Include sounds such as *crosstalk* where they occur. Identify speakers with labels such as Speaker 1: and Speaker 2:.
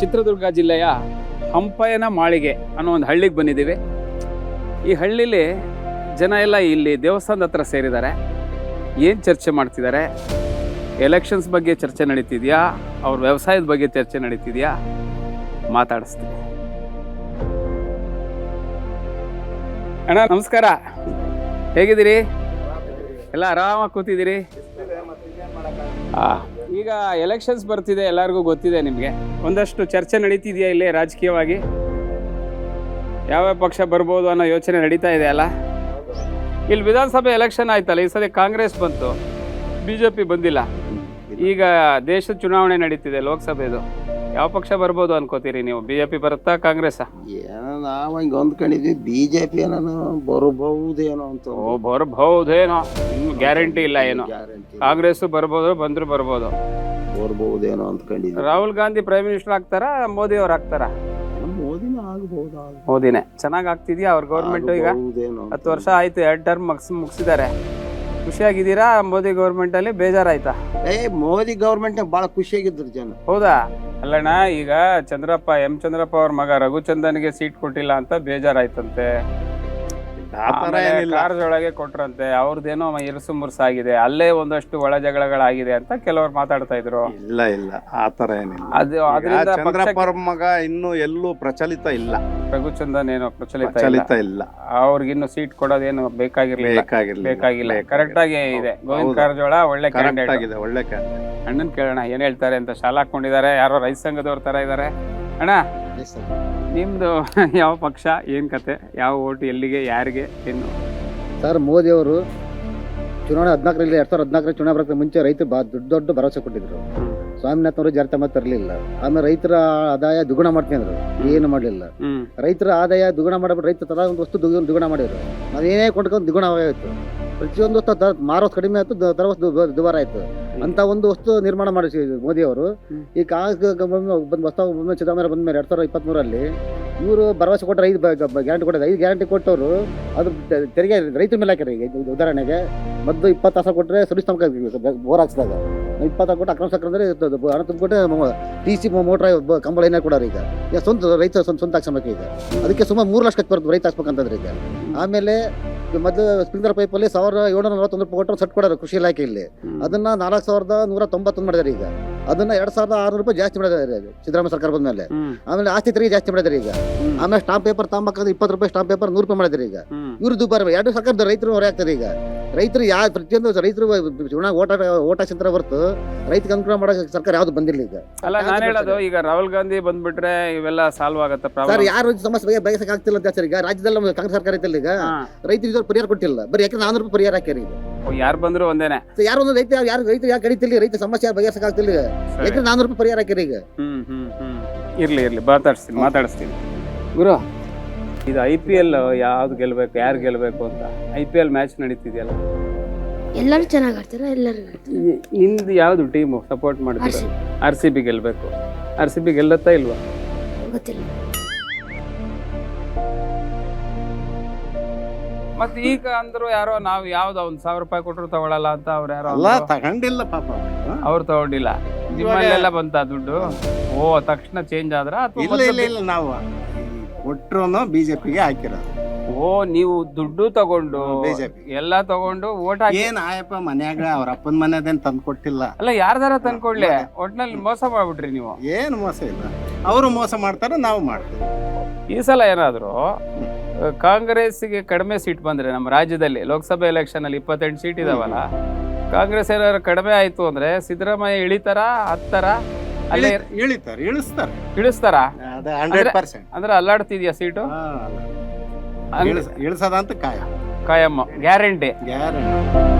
Speaker 1: ಚಿತ್ರದುರ್ಗ ಜಿಲ್ಲೆಯ ಹಂಪಯನ ಮಾಳಿಗೆ ಅನ್ನೋ ಒಂದು ಹಳ್ಳಿಗೆ ಬಂದಿದ್ದೀವಿ. ಈ ಹಳ್ಳಿಲಿ ಜನ ಎಲ್ಲ ಇಲ್ಲಿ ದೇವಸ್ಥಾನದ ಹತ್ರ ಸೇರಿದ್ದಾರೆ. ಏನು ಚರ್ಚೆ ಮಾಡ್ತಿದ್ದಾರೆ? ಎಲೆಕ್ಷನ್ಸ್ ಬಗ್ಗೆ ಚರ್ಚೆ ನಡೀತಿದೆಯಾ? ಅವ್ರ ವ್ಯವಸಾಯದ ಬಗ್ಗೆ ಚರ್ಚೆ ನಡೀತಿದೆಯಾ? ಮಾತಾಡಿಸ್ತೀನಿ. ಅಣ್ಣ ನಮಸ್ಕಾರ. ಹೇಗಿದ್ದೀರಿ? ಎಲ್ಲ ಆರಾಮಾಗಿ ಕೂತಿದ್ದೀರಿ? ಆ, ಈಗ ಎಲೆಕ್ಷನ್ಸ್ ಬರ್ತಿದೆ, ಎಲ್ಲರಿಗೂ ಗೊತ್ತಿದೆ ನಿಮಗೆ. ಒಂದಷ್ಟು ಚರ್ಚೆ ನಡೀತಿದೆಯಾ ಇಲ್ಲಿ ರಾಜಕೀಯವಾಗಿ? ಯಾವ ಪಕ್ಷ ಬರ್ಬೋದು ಅನ್ನೋ ಯೋಚನೆ ನಡೀತಾ ಇದೆ ಅಲ್ಲ? ಇಲ್ಲಿ ವಿಧಾನಸಭೆ ಎಲೆಕ್ಷನ್ ಆಯ್ತಲ್ಲ, ಈ ಸಲ ಕಾಂಗ್ರೆಸ್ ಬಂತು. ಬಿ ಜೆ ಪಿ ಬಂದಿಲ್ಲ. ಈಗ ದೇಶದ ಚುನಾವಣೆ ನಡೀತಿದೆ ಲೋಕಸಭೆದು. ಯಾವ ಪಕ್ಷ ಬರ್ಬೋದು ಅನ್ಕೋತೀರಿ ನೀವು? ಬಿ ಜೆ ಪಿ ಬರುತ್ತಾ ಕಾಂಗ್ರೆಸ್
Speaker 2: ಏನೋ ನಾವು ಹಂಗೆ ಹೊಂದ್ಕೊಂಡಿದ್ವಿ. ಬಿ ಜೆ ಪಿ ಏನೋ ಬರಬಹುದೇನೋ ಅಂತ
Speaker 1: ಓ ಬರ್ಬಹುದೇನೋ? ಇನ್ನು ಗ್ಯಾರಂಟಿ ಇಲ್ಲ ಏನೋ?
Speaker 2: ಗ್ಯಾರಂಟಿ
Speaker 1: ಕಾಂಗ್ರೆಸ್ ಬರ್ಬೋದು ಬಂದ್ರು ಬರ್ಬೋದು.
Speaker 2: ಬರ್ಬಹುದೇನೋ ಅಂದ್ಕೊಂಡಿದ್ವಿ
Speaker 1: ರಾಹುಲ್ ಗಾಂಧಿ ಪ್ರೈಮ್ ಮಿನಿಸ್ಟರ್ ಆಗ್ತಾರಾ ಮೋದಿ ಅವ್ರು ಆಗ್ತಾರಾ?
Speaker 2: ಮೋದಿನ ಆಗ್ಬಹುದು
Speaker 1: ಮೋದಿನೇ. ಚೆನ್ನಾಗಿ ಆಗ್ತಿದ್ಯಾ ಅವ್ರ ಗೌರ್ಮೆಂಟ್ ಈಗ?
Speaker 2: ಆಗ್ಬಹುದೇನೋ ಅಂತ.
Speaker 1: ಹತ್ತು ವರ್ಷ ಆಯ್ತು ಎರಡು ಟರ್ಮ್ ಮುಗಿಸ್ ಮುಗಿಸಿದ್ದಾರೆ. ಖುಷಿಯಾಗಿದ್ದೀರಾ? ಮೋದಿ ಗೌರ್ಮೆಂಟ್ ಅಲ್ಲಿ ಬೇಜಾರಾಯ್ತಾ?
Speaker 2: ಏ ಮೋದಿ ಗೌರ್ಮೆಂಟ್ ಬಹಳ ಖುಷಿಯಾಗಿದ್ರು ಜನ.
Speaker 1: ಹೌದಾ? ಅಲ್ಲಣ್ಣ ಈಗ ಚಂದ್ರಪ್ಪ ಎಂ ಚಂದ್ರಪ್ಪ ಅವ್ರ ಮಗ ರಘುಚಂದನ್ಗೆ ಸೀಟ್ ಕೊಟ್ಟಿಲ್ಲ ಅಂತ ಬೇಜಾರಾಯ್ತಂತೆ.
Speaker 2: ಏನಿಲ್ಲ.
Speaker 1: ಒಳಗೆ ಕೊಟ್ರಂತೆ ಅವ್ರದ್ದೇನೋ ಇರುಸು ಮುರುಸಾಗಿದೆ ಅಲ್ಲೇ ಒಂದಷ್ಟು ಒಳ ಜಗಳಗಳಾಗಿದೆ ಅಂತ ಕೆಲವರು ಮಾತಾಡ್ತಾ ಇದ್ರು.
Speaker 3: ಇಲ್ಲ ಇಲ್ಲ ಆತರ ಏನಿಲ್ಲ.
Speaker 1: ಅದು ಅದರಿಂದ
Speaker 3: ಮಗ ಇನ್ನು ಎಲ್ಲೂ ಪ್ರಚಲಿತ ಇಲ್ಲ.
Speaker 1: ರಘುಚಂದನ್ ಏನೋ ಪ್ರಚಲಿತ ಇಲ್ಲ.
Speaker 3: ಪ್ರಚಲಿತ ಇಲ್ಲ.
Speaker 1: ಅವ್ರಿಗಿನ್ನು ಸೀಟ್ ಕೊಡೋದೇನು ಬೇಕಾಗಿರ್ಲಿಲ್ಲ.
Speaker 3: ಬೇಕಾಗಿರ್ಲಿಲ್ಲ.
Speaker 1: ಬೇಕಾಗಿಲ್ಲ. ಕರೆಕ್ಟ್ ಆಗಿ ಇದೆ. ಗೋವಿಂದ ಕಾರ್ಜೋಳ ಒಳ್ಳೆ
Speaker 3: ಕರೆಕ್ಟ್
Speaker 1: ಕ್ಯಾಂಡಿಡೇಟ್
Speaker 3: ಆಗಿದೆ ಒಳ್ಳೆ ಕ್ಯಾಂಡಿಡೇಟ್
Speaker 1: ಅಣ್ಣನ್ ಕೇಳೋಣ ಏನ್ ಹೇಳ್ತಾರೆ ಅಂತ ಶಾಲಾ ಹಾಕೊಂಡಿದ್ದಾರೆ ಯಾರೋ ರೈತ ಸಂಘದವ್ರ ತರ ಇದಾರೆ ಅಣ್ಣ ನಿಮ್ದು *laughs* ಯಾವ ಪಕ್ಷ ಏನ್ ಕತೆ ಯಾವ ಓಟು ಎಲ್ಲಿಗೆ ಯಾರಿಗೆ ಏನು?
Speaker 4: ಸರ್ ಮೋದಿ ಅವರು ಚುನಾವಣೆ ಹದಿನಾಲ್ಕರಲ್ಲಿ ಎರಡ್ ಸಾವಿರದ ಹದಿನಾಲ್ಕರಲ್ಲಿ ಚುನಾವಣೆ ಬರೋಕ್ಕೆ ಮುಂಚೆ ರೈತರು ಬಾ ದೊಡ್ಡ ದೊಡ್ಡ ಭರವಸೆ ಕೊಟ್ಟಿದ್ರು. ಸ್ವಾಮಿನಾಥ್ ಅವರು ಜಾರಿ ಮತ್ತೆ ತರಲಿಲ್ಲ. ಆಮೇಲೆ ರೈತರ ಆದಾಯ ದುಗುಣ ಮಾಡ್ತೀನಿ ಅಂದ್ರು. ಏನು ಮಾಡಲಿಲ್ಲ. ರೈತರ ಆದಾಯ ದುಗುಣ ಮಾಡಬಿಟ್ಟು ರೈತ ತರ ಒಂದು ವಸ್ತು ದುಗುಣ ದುಗುಣ ಮಾಡಿದ್ರು. ಅದೇನೇ ಕೊಂಡ್ಕೊಂಡು ದುಗುಣ ಆಯಿತು ಪ್ರತಿಯೊಂದು ಮಾರೋದು ಕಡಿಮೆ ಆಯಿತು ದ- ತರ ವಸ್ತು ದುಬಾರ ಆಯ್ತು. ಅಂತ ಒಂದು ವಸ್ತು ನಿರ್ಮಾಣ ಮಾಡಿಸಿ ಮೋದಿ ಅವರು ಈ ಕಾಂಗ್ರೆಸ್ ಬಂದು ಹೊಸ ಒಮ್ಮೆ ಸಿದ್ದರಾಮಯ್ಯ ಬಂದ ಮೇಲೆ ಎರಡ್ ಸಾವಿರದ ಇವರು ಭರವಸೆ ಕೊಟ್ಟರೆ ಐದು ಗ್ಯಾರಂಟಿ ಕೊಟ್ಟಿದೆ ಐದು ಗ್ಯಾರಂಟಿ ಕೊಟ್ಟವರು. ಅದು ತೆರಿಗೆ ರೈತರ ಮೇಲೆ ಇದು ಉದಾಹರಣೆಗೆ ಮದ್ದು ಇಪ್ಪತ್ತು ತಾಸ ಕೊಟ್ಟರೆ ಸರ್ವಿಸ್ ತಮಕ ಬೋರ್ ಹಾಕ್ಸಿದಾಗ. ಇಪ್ಪತ್ತು ಕೊಟ್ಟು ಅಕ್ರಮ ಸಕ್ರ ಅಂದ್ರೆ ಇದು- ಇದು ಹಣ ತುಂಬಿಕೊಟ್ಟು ಟಿ ಸಿ ಮೋಟ್ರ್ ಕಂಬಳ ಏನೇ ಕೊಡೋರು ಈಗ. ಈಗ ಸ್ವಂತ ರೈತ ಸ್ವಂತ ಸ್ವಂತ ಹಾಕ್ಸಬೇಕು ಈಗ. ಅದಕ್ಕೆ ಸುಮಾರು ಮೂರು ಲಕ್ಷ ಬರುತ್ತೆ ರೈತ ಹಾಕ್ಸ್ಬೇಕಂತಂದ್ರೆ ಈಗ. ಆಮೇಲೆ ಮೊದಲು ಸ್ಪ್ರಿಂಕ್ಲರ್ ಪೈಪಲ್ಲಿ ಸಾವಿರದ ಏಳ್ನೂರ ನಲವತ್ತೊಂದು ರೂಪಾಯಿ ಕೊಟ್ಟರು ಸಟ್ ಕೊಡೋರು ಕೃಷಿ ಇಲಾಖೆಯಲ್ಲಿ. ಅದನ್ನ ನಾಲ್ಕು ಸಾವಿರದ ನೂರ ತೊಂಬತ್ತೊಂದು ಮಾಡಿದಾರೆ ಈಗ. ಅದನ್ನ ಎರಡ್ ಸಾವಿರದ ಆರ್ನೂರು ರೂಪಾಯಿ ಜಾಸ್ತಿ ಮಾಡಿದ್ದಾರೆ ಈಗ ಸಿದ್ದರಾಮಯ್ಯ ಸರ್ಕಾರ ಬಂದ್ಮೇಲೆ
Speaker 1: ಹ್ಮ್.
Speaker 4: ಆಮೇಲೆ ಆಸ್ತಿ ತೆರಿಗೆ ಜಾಸ್ತಿ ಮಾಡಿದ್ರೆ ಈಗ. ಆಮೇಲೆ ಸ್ಟಾಂಪ್ ಪೇಪರ್ ತಾಂಬಕ್ಕಾದ್ರೆ ಇಪ್ಪತ್ತು ರೂಪಾಯಿ ಸ್ಟಾಂಪ್ ಪೇಪರ್ ನೂರು ರೂಪಾಯಿ ಮಾಡಿದ್ರೆ ಈಗ. ಇವ್ರ ದುಬಾರಿ ಎರಡು ಸರ್ಕಾರದ ರೈತರು ಹೊರೆ ಆಗ್ತಾರೆ ಈಗ. ರೈತರು ಯಾವ ಪ್ರತಿಯೊಂದು ರೈತರು ಚುನಾವಣಾ ಓಟ ಓಟ ಚಂದ್ರ ಹೊರತು ರೈತರಿಗೆ ಅನುಕೂಲ ಮಾಡೋ ಸರ್ಕಾರ ಯಾವ್ದು ಬಂದಿಲ್ಲ ಈಗ.
Speaker 1: ಅಲ್ಲ ನಾನು ಹೇಳೋದು ಈಗ ರಾಹುಲ್ ಗಾಂಧಿ ಬಂದ್ಬಿಟ್ರೆ ಇವೆಲ್ಲ ಸಾಲ್ವ್ ಆಗತ್ತೆ
Speaker 4: ಸರ್ ಯಾರು ಸಮಸ್ಯೆ ಬಗ್ಗೆ ಬಯಸಕ್ ಆಗ್ತಿಲ್ಲ ಅಂತ ಸರ್ ಈಗ. ರಾಜ್ಯದಲ್ಲಿ ಕಾಂಗ್ರೆಸ್ ಸರ್ಕಾರ ಐತಲ್ಲ ಈಗ. ರೈತರಿಗೆ ಇದ್ರ ಪರಿಹಾರ ಕೊಟ್ಟಿಲ್ಲ. ಬರೀ ಯಾಕೆ ನಾನೂರು ರೂಪಾಯಿ ಪರಿಹಾರ ಹಾಕ್ಯಾರ ಈಗ
Speaker 1: ಯಾರು ಬಂದ್ರು ಒಂದೇನೆ?
Speaker 4: ಯಾರು ಒಂದು ರೈತ ಯಾರು ರೈತ ಯಾರು ಕಡಿತಿಲ್ಲ ರೈತ ಸಮಸ್ಯೆ ಯಾರು ಬಗೆಹರಿಸಕ್ ಆಗ್ತಿಲ್ಲ ಈಗ
Speaker 1: ಸರಿ.
Speaker 4: ಯಾಕೆ ನಾನೂರು ರೂಪಾಯಿ ಪರಿಹಾರ ಹಾಕಿರಿ ಈಗ.
Speaker 1: ಹ್ಮ್ ಹ್ಮ್ ಹ್ಮ್. ಇರ್ಲಿ ಇರ್ಲಿ ಮಾತಾಡಿಸ್ತೀನಿ ಮಾತಾಡಿಸ್ತೀನಿ. ಗುರು. ಇದು ಐ ಪಿ ಎಲ್ ಯಾವ್ದು ಗೆಲ್ಬೇಕು ಯಾರು ಗೆಲ್ಬೇಕು ಅಂತ. ಐ ಪಿ ಎಲ್ ಮ್ಯಾಚ್ ನಡೀತಿದೆಯಲ್ಲ?
Speaker 5: ಎಲ್ಲರೂ ಚೆನ್ನಾಗಿ ಆಡ್ತಾರೆ ಎಲ್ಲರೂ
Speaker 1: ನಿಮ್ದು ಯಾವ್ದು ಟೀಮು ಸಪೋರ್ಟ್ ಮಾಡ್ತೀರ. ಆರ್ ಸಿ ಬಿ ಗೆಲ್ಬೇಕು. ಆರ್ ಸಿ ಬಿ ಗೆಲ್ಲತ್ತಾ ಇಲ್ವಾ?
Speaker 5: ಗೊತ್ತಿಲ್ಲ.
Speaker 1: ಮತ್ತೆ ಈಗ ಅಂದ್ರು ಯಾರೋ ನಾವು ಯಾವ್ದು ಒಂದ್ ಸಾವಿರ ರೂಪಾಯಿ ಕೊಟ್ಟರು ತಗೊಳಲ್ಲ ಅಂತ ಅವ್ರು ಯಾರೋ
Speaker 3: ಅಲ್ಲ ತಗೊಂಡಿಲ್ಲ ಪಾಪ
Speaker 1: ಅವ್ರು. ತಗೊಂಡಿಲ್ಲ. ನಿಮ್ಮಲ್ಲೆಲ್ಲ ಬಂತ ದುಡ್ಡು? ಓ ತಕ್ಷಣ ಚೇಂಜ್ ಆದ್ರ ಅಥವಾ
Speaker 3: ಇಲ್ಲ ಇಲ್ಲ ನಾವು ಕೊಟ್ರು ಬಿಜೆಪಿಗೆ ಹಾಕಿರೋದು.
Speaker 1: ಓ ನೀವು ದುಡ್ಡು ತಗೊಂಡು
Speaker 3: ಬಿಜೆಪಿ.
Speaker 1: ಎಲ್ಲಾ ತಗೊಂಡು ಓಟ್ ಹಾಕಿ
Speaker 3: ಏನ್ ಆಯಪ್ಪ ಮನ್ಯಾಗ ಅವ್ರ ಅಪ್ಪನ ಮನೆದೇನ್ ತಂದು ಕೊಟ್ಟಿಲ್ಲ
Speaker 1: ಅಲ್ಲ ಯಾರ್ದಾರ ತಂದ್ಕೊಳ್ಳಿ ಒಟ್ನಲ್ಲಿ ಮೋಸ ಮಾಡ್ಬಿಟ್ರಿ ನೀವು.
Speaker 3: ಏನ್ ಮೋಸ ಇಲ್ಲ. ಅವರು ಮೋಸ ಮಾಡ್ತಾರೆ ನಾವು ಮಾಡ್ತೀವಿ.
Speaker 1: ಈ ಸಲ ಏನಾದ್ರು ಕಾಂಗ್ರೆಸ್ಗೆ ಕಡಿಮೆ ಸೀಟ್ ಬಂದರೆ ನಮ್ಮ ರಾಜ್ಯದಲ್ಲಿ ಲೋಕಸಭೆ ಎಲೆಕ್ಷನಲ್ಲಿ ಇಪ್ಪತ್ತೆಂಟು ಸೀಟ್ ಇದಾವಲ್ಲ ಕಾಂಗ್ರೆಸ್ ಏನಾದ್ರು ಕಡಿಮೆ ಆಯಿತು ಅಂದ್ರೆ ಸಿದ್ದರಾಮಯ್ಯ ಇಳಿತಾರ ಹತ್ತಾರ? ಅಲ್ಲೇ
Speaker 3: ಇಳಿ- ಇಳಿತಾರೆ ಇಳಿಸ್ತಾರೆ.
Speaker 1: ಇಳಿಸ್ತಾರ?
Speaker 3: ಹಂಡ್ರೆಡ್ ಪರ್ಸೆಂಟ್
Speaker 1: ಅಂದ್ರೆ ಅಲ್ಲಾಡ್ತಿದ್ಯಾ ಸೀಟು? ಇಳಿಸದ
Speaker 3: ಅಂತ ಕಾಯ.
Speaker 1: ಕಾಯಮ್ಮ guarantee.
Speaker 3: Guarantee.